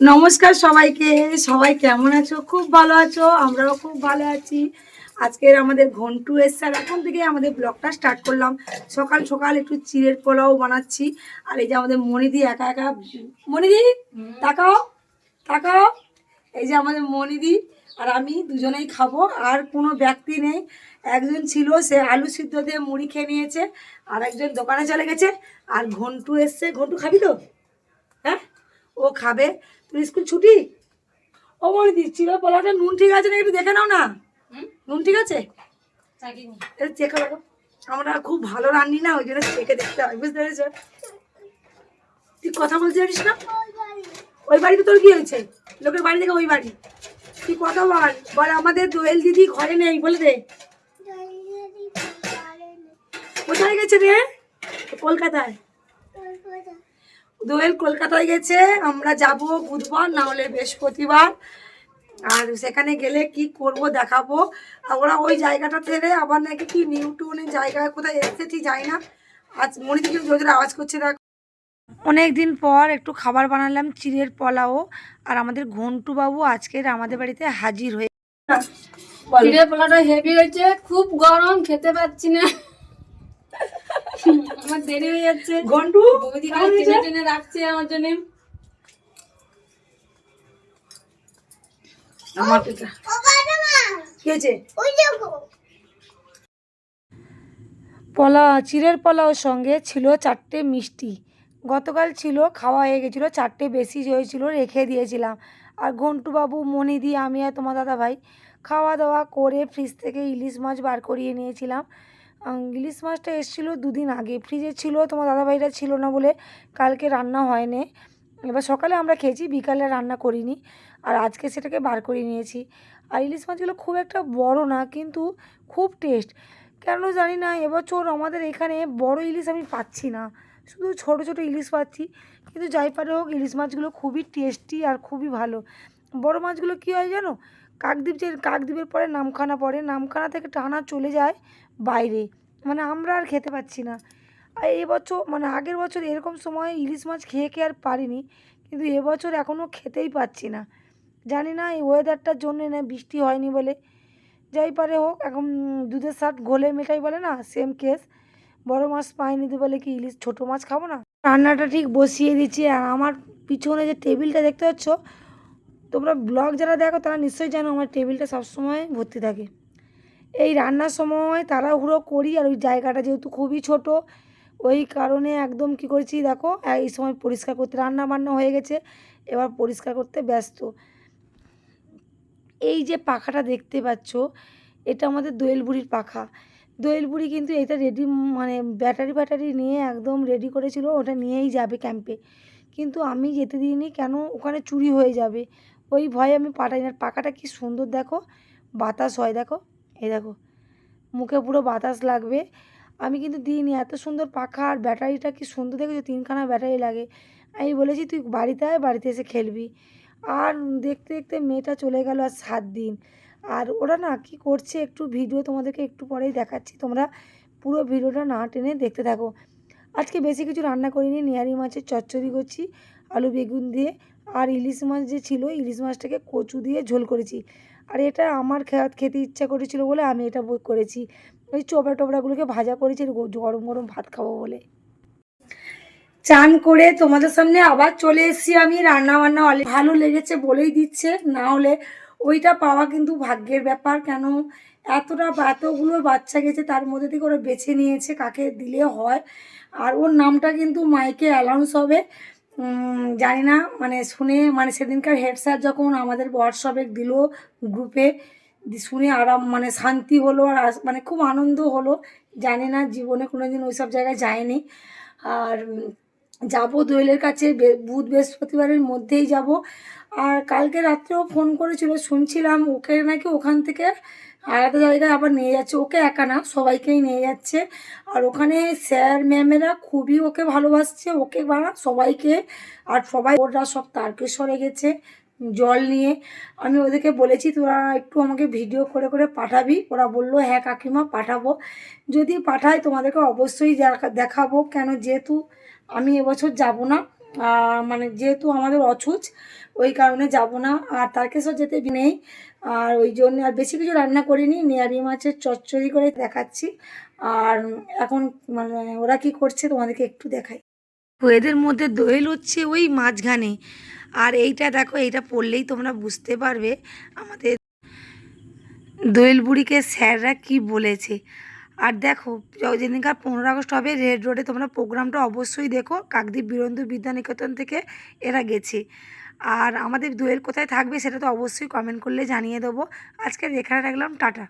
নমস্কার সবাইকে, সবাই কেমন আছো? খুব ভালো আছো? আমরাও খুব ভালো আছি। আজকের আমাদের ঘন্টু এসছে আর এখন থেকে আমাদের ব্লগটা স্টার্ট করলাম। সকাল সকাল একটু চিড়ের পোলাও বানাচ্ছি। আর এই যে আমাদের মনিদি একা একা মনিদি তাকাও তাকাও। এই যে আমাদের মনিদি আর আমি দুজনেই খাব। আর কোনো ব্যক্তি নেই। একজন ছিল সে আলু সিদ্ধ দিয়ে মুড়ি খেয়ে নিয়েছে। আর একজন দোকানে চলে গেছে। আর ঘন্টু এসছে। ঘন্টু খাবি তো? হ্যাঁ? ও খাবে। তুই স্কুল ছুটি? ও বলে দিচ্ছি পোলাটা। নুন ঠিক আছে না একটু দেখে নাও না? নুন ঠিক আছে? চেখে দেখো। আমরা খুব ভালো রান্নি না ওই জন্য চেখে দেখতে হয়। বুঝতে পেরেছ? তুই কথা বলতে জানিস না? ওই বাড়িতে তোর কি হয়েছে? লোকের বাড়ি থেকে ওই বাড়ি। তুই কথা বল? বল, আমাদের দোয়েল দিদি ঘরে নেই, বলে দে। কোথায় গেছে রে? কলকাতায়। দোয়েল কলকাতায় গেছে, আমরা যাব বুধবার, না হলে বৃহস্পতিবার। আর সেখানে গেলে কি করব দেখাবো। ওরা ওই জায়গাটা থেকে আবার নাকি কি নিউটনের জায়গায় কোথায় এসেছে ঠিক যাই না। আজ মনে থেকে জোরে আওয়াজ করছে, দেখ। অনেক দিন পর একটু খাবার বানালাম চিড়ের পোলাও আর আমাদের ঘন্টু বাবু আজকের আমাদের বাড়িতে হাজির হয়ে বলো। চিড়ে পোলাটা হেভি হয়েছে খুব গরম খেতে পাচ্ছি না। আমার দেরি হয়ে যাচ্ছে। ঘন্টু বৌদি টেনে টেনে রাখছে আমার জন্য। আমার এটা কি হয়েছে? পোলা চিড়ের পোলাওর সঙ্গে ছিল চারটে মিষ্টি। গতকাল ছিল, খাওয়া হয়ে গেছিল, চারটে বেশি হয়েছিল, রেখে দিয়েছিলাম। আর ঘন্টু বাবু মনিদি, আমি আর তোমার দাদা ভাই খাওয়া দাওয়া করে ফ্রিজ থেকে ইলিশ মাছ বার করিয়ে নিয়েছিলাম। ইলিশ মাছটা এসেছিল দুদিন আগে। ফ্রিজে ছিল, তোমার দাদা ভাইরা ছিল না বলে কালকে রান্না হয়নি। এবার সকালে আমরা খেয়েছি, বিকালে রান্না করিনি। আর আজকে সেটাকে বার করে নিয়েছি। আর ইলিশ মাছগুলো খুব একটা বড় না, কিন্তু খুব টেস্ট কেন জানি না, এবছর আমাদের এখানে বড় ইলিশ আমি পাচ্ছি না। শুধু ছোট ছোট ইলিশ পাচ্ছি, কিন্তু যাই পারে হোক, ইলিশ মাছগুলো খুবই টেস্টি আর খুবই ভালো। বড় মাছগুলো কী হয় জানো? কাকদ্বীপ যে, কাকদ্বীপের পরে নামখানা পড়ে, নামখানা থেকে টানা চলে যায় বাইরে। মানে আমরা আর খেতে পাচ্ছি না। আর এবছর মানে আগের বছর এরকম সময় ইলিশ মাছ খেয়ে খেয়ে আর পারিনি, কিন্তু এবছর এখনও খেতেই পাচ্ছি না। জানি না এই ওয়েদারটার জন্যে না বৃষ্টি হয়নি বলে। যাই পারে হোক, এখন দুধের শার্ট ঘোলে মেটাই বলে না সেম কেস বড় মাছ পাইনি তো বলে কি ইলিশ, ছোটো মাছ খাব না? রান্নাটা ঠিক বসিয়ে দিচ্ছি আর আমার পিছনে যে টেবিলটা দেখতে পাচ্ছ, তোমরা ব্লগ যারা দেখো তারা নিশ্চয়ই জানো আমার টেবিলটা সবসময় ভর্তি থাকে। এই রান্নার সময় তাড়াহুড়ো করি আর ওই জায়গাটা যেহেতু খুবই ছোট, ওই কারণে একদম কি করেছি দেখো, এই সময় পরিষ্কার করতে রান্না বান্না হয়ে গেছে, এবার পরিষ্কার করতে ব্যস্ত। এই যে পাখাটা দেখতে পাচ্ছ, এটা আমাদের দোয়েল বুড়ির পাখা। দোয়েল বুড়ি কিন্তু এটা রেডি মানে ব্যাটারি ব্যাটারি নিয়ে একদম রেডি করেছিল, ওটা নিয়েই যাবে ক্যাম্পে কিন্তু আমি যেতে দিইনি, কেন? ওখানে চুরি হয়ে যাবে। ওই ভয়ে আমি পাঠাই না। পাখাটা কি সুন্দর দেখো, বাতাস হয় দেখো, এই দেখো, মুখে পুরো বাতাস লাগবে। আমি কিন্তু দিইনি, এত সুন্দর পাখা আর ব্যাটারিটা কি সুন্দর দেখেছ? তিনখানা ব্যাটারি লাগে। আমি বলেছি, তুই বাড়িতে আয়, বাড়িতে এসে খেলবি। আর দেখতে দেখতে মেয়েটা চলে গেল আর সাত দিন। আর ওরা না কি করছে একটু ভিডিও তোমাদেরকে একটু পরেই দেখাচ্ছি। তোমরা পুরো ভিডিওটা না টেনে দেখতে থাকো। আজকে বেশি কিছু রান্না করিনি, নিয়ারি মাছের চচ্চড়ি করছি, আলু বেগুন দিয়ে, আর ইলিশ মাছ যে ছিল, ইলিশ মাছটাকে কচু দিয়ে ঝোল করেছি। আর এটা আমার খেতে ইচ্ছা করেছিল বলে আমি এটা করেছি। ওই চোপড়া টোবড়াগুলোকে ভাজা করেছি গরম গরম ভাত খাব বলে। চান করে তোমাদের সামনে আবার চলে এসেছি আমি রান্না বান্না ভালো লেগেছে বলেই দিচ্ছে। না হলে ওইটা পাওয়া কিন্তু ভাগ্যের ব্যাপার। কেন? এতটা এতগুলো বাচ্চা গেছে, তার মধ্যে থেকে ওরা বেছে নিয়েছে কাকে দিলে হয়। আর ওর নামটা কিন্তু মাইকে অ্যালাউন্স হবে। জানি না মানে শুনে মানে সেদিনকার হেড স্যার যখন আমাদের হোয়াটসঅ্যাপে দিল গ্রুপে শুনে আরাম মানে শান্তি হলো আর মানে খুব আনন্দ হলো। জানি না, জীবনে কোনো দিন ওই সব জায়গায় যায়নি আর যাব দোয়েলের কাছে বুধ বৃহস্পতিবারের মধ্যেই যাব। আর কালকে রাত্রেও ফোন করেছিল, শুনছিলাম ওকে নাকি ওখান থেকে আলাদা জায়গায় আবার নিয়ে যাচ্ছে, ওকে একা না, সবাইকেই নিয়ে যাচ্ছে। আর ওখানে স্যার ম্যামেরা খুবই ওকে ভালোবাসছে, ওকে বা সবাইকে। আর সবাই ওরা সব তারকেশ্বরে গেছে জল নিয়ে। আমি ওদেরকে বলেছি, তোরা একটু আমাকে ভিডিও করে করে পাঠাবি। ওরা বলল হ্যাঁ কাকিমা, পাঠাবো। যদি পাঠায় তোমাদেরকে অবশ্যই দেখা- দেখাবো কেন? যেহেতু আমি এবছর যাব না। মানে যেহেতু আমাদের অছুজ ওই কারণে যাব না। আর তারকেশ্বর যেতে নেই। আর ওই জন্য আর বেশি কিছু রান্না করিনি, নেয়ারি মাছের চচ্চড়ি করে দেখাচ্ছি। আর এখন মানে ওরা কি করছে তোমাদেরকে একটু দেখাই। এদের মধ্যে দোয়েল হচ্ছে ওই মাঝখানে। আর এইটা দেখো, এইটা পড়লেই তোমরা বুঝতে পারবে আমাদের দোয়েল বুড়িকে স্যাররা কি বলেছে। আর দেখো যেদিনকার পনেরো আগস্ট হবে রেড রোডে তোমরা প্রোগ্রামটা অবশ্যই দেখো, কাকদ্বীপ বীরন্ধু বিদ্যানিকেতন থেকে এরা গেছে। আর আমাদের দোয়েল কোথায় থাকবে সেটা তো অবশ্যই কমেন্ট করলে জানিয়ে দেবো। আজকে এখানে রাখলাম, টাটা।